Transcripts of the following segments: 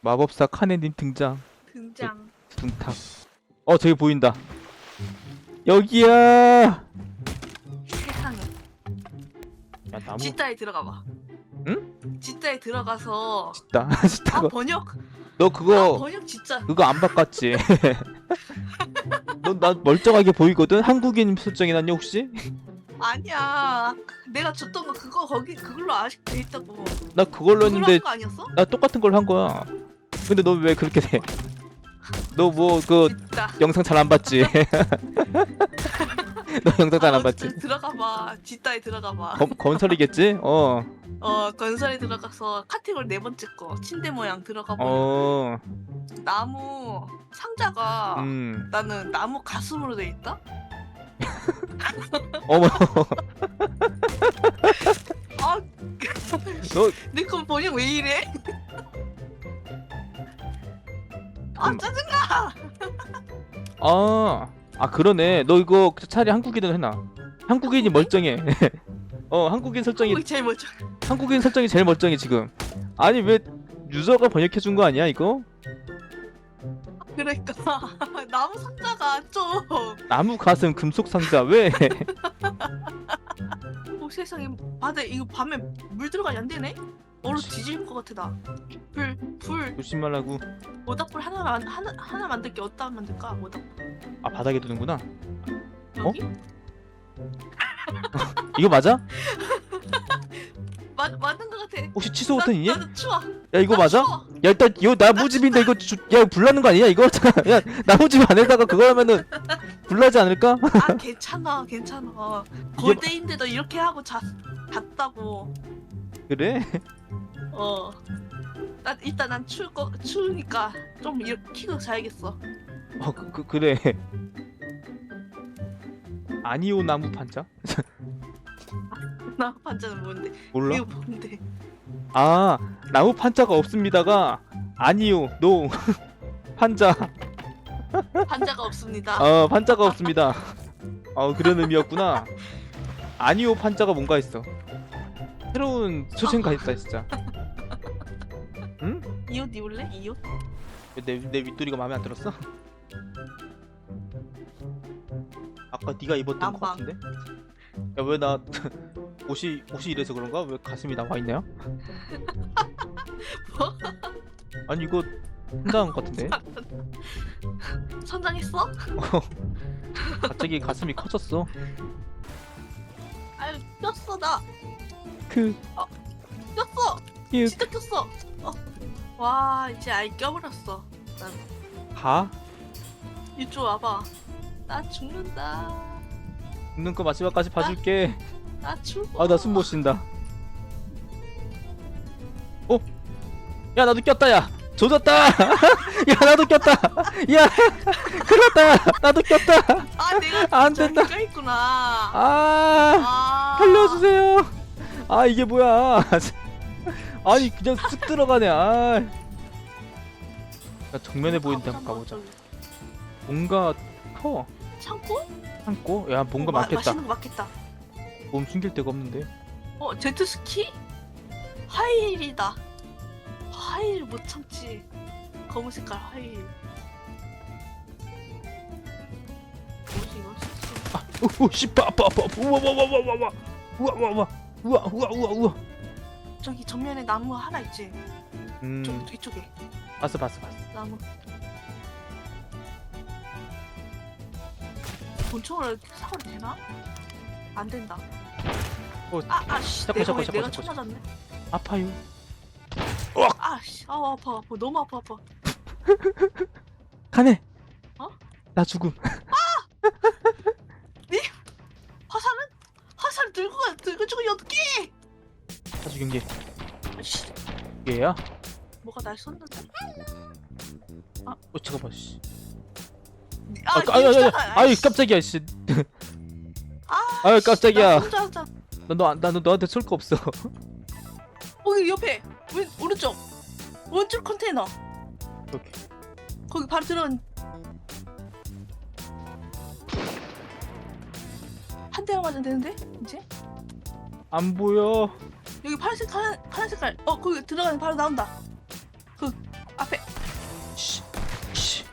마법사 카네님 등장. 등장. 둥탁. 어 저기 보인다. 여기야. 세상에. 야 나무 지따에 들어가 봐. 응? 지따에 들어가서 진짜 진짜 아 번역. 너 아 그거 번역 진짜. 그거 안 바꿨지? 너나 멀쩡하게 보이거든? 한국인 설정이 났냐 혹시? 아니야. 내가 줬던 거 그거 거기 그걸로 아직 돼 있다고. 나 그걸로 했는데 한거 아니었어? 나 똑같은 걸 한 거야. 근데 너 왜 그렇게 돼? 너 뭐 그 진짜. 영상 잘 안 봤지? 너 영상 잘 안 아, 봤지? 진짜 들어가 봐. 지따에 들어가 봐. 건, 건설이겠지? 어. 어 건설에 들어가서 카테고리 네 번째 거 침대 모양 들어가 보면 어. 나무 상자가 음. 나는 나무 가슴으로 돼 있다. 어머. 아, 너 내거 번역 왜 이래? 아 음. 짜증나. 아. 아 그러네. 너 이거 차라리 한국인으로 해놔. 한국인이 멀쩡해. 어, 한국인 설정이 한국이 제일 먼저. 한국인 설정이 제일 멀쩡해 지금. 아니 왜 유저가 번역해 준 거 아니야 이거? 그러니까 나무 상자가 좀 나무 가슴 금속 상자 왜? 어, 세상에 바다 이거 밤에 물 들어가면 안 되네? 얼어 뒤질 것 같아 나. 불, 불, 조심하라고. 모닥불 하나 만 하나 하나 만들게 어디다 만들까? 모닥 아 바닥에 두는구나. 여기? 이거 맞아? 맞 맞는 것 같아. 혹시 취소 버튼이니? 나, 나도 추워. 야 이거 나 맞아? 추워. 야 일단 이거 나무집인데 이거 주, 야 불나는 거 아니야 이거? 잠깐 야 나무집 안에다가 그거 하면은 불나지 않을까? 아 괜찮아 괜찮아. 골대인데도 이렇게 하고 잤 잤다고. 그래? 어. 나 일단 난 추울 거 추우니까 좀 이렇게 키고 자야겠어. 어 그, 그 그래. 아니오 나무 판자? 나 반자는 뭔데? 몰라? 이거 뭔데? 아 나무 판자가 없습니다가 아니요 노 판자 반자가 없습니다. 어 판자가 없습니다 어 그런 의미였구나 아니요 판자가 뭔가 있어 새로운 소생가 있다 진짜 응? 이 옷 입을래? 이 옷? 내, 내 윗도리가 마음에 안 들었어? 아까 네가 입었던 것 난방. 같은데? 야 왜 나 옷이 옷이 이래서 그런가? 왜 가슴이 나와 있나요? 뭐? 아니 이거 혼자한 것 같은데? 선장했어? 갑자기 가슴이 커졌어 아유 꼈어 나 그 꼈어 이 진짜 꼈어. 어. 와 이제 아이 껴버렸어. 가? 이쪽 와봐. 나 죽는다. 죽는 거 마지막까지 봐줄게 나 죽어. 아 나 숨 못 쉰다 어? 야 나도 꼈다 야 조졌다 야 나도 꼈다 야 그렇다 나도 꼈다 아 내가 안 된다. 껴 있구나. 아 아. 살려주세요 아 이게 뭐야 아니 그냥 쓱 들어가네 아 야, 정면에 보이는데 한번 가보자. 뭔가 커 창고? 창고? 야 뭔가 어, 마- 많겠다 맛있는 거 많겠다. 몸 숨길 데가 없는데 어 제트스키? 하이힐이다. 하이힐 못 참지. 검은 색깔 하이힐. 뭐지 이거? 오오 씨빠 아빠 아빠 아빠. 우와 우와 우와 우와 우와 우와 우와 우와 우와 우와 우와 저기 전면에 나무 하나 있지. 음 저기 뒤쪽에 봤어 봤어 봤어 나무. 권총을 사거리 되나? 안 된다. 어, 아, 아씨, 자꾸, 내가 왜 자꾸, 내가 자꾸, 쳐 맞았네. 아파요 아 씨, 아 아파, 아파, 너무 아파, 아파. 가네 어? 나 죽음 화살은? 화살 들고 가, 들고 어떡해? 다 죽인 게 아씨, 얘야? 뭐가 날 쏜는데? 어 잠깐만 씨. 아, 아, 아, 아, 아, 아이씨. 깜짝이야 씨. 아, 아유 깜짝이야. 나 혼자 하자. 나너 나는 너한테 쏠 거 없어. 거기 옆에. 왼 오른쪽. 오른쪽 컨테이너. 이렇게 거기 바로 들어간 한 대만 맞으면 되는데 이제? 안 보여 여기 파란색 파란, 파란 색깔 어 거기 들어가면 바로 나온다 그 앞에 씨, 씨,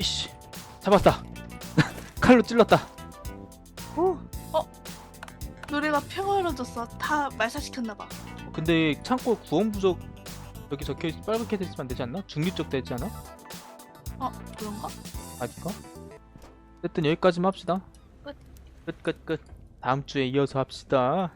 씨. 잡았다 칼로 찔렀다 오. 어 노래가 평화로워졌어 다 말살시켰나봐 근데 창고 구원 부족 여기 적혀 빨갛게 됐으면 안 되지 않나? 중립적 되지 않아? 어 그런가? 아닐까? 어쨌든 여기까지만 합시다 끝 끝 끝 끝 다음 주에 이어서 합시다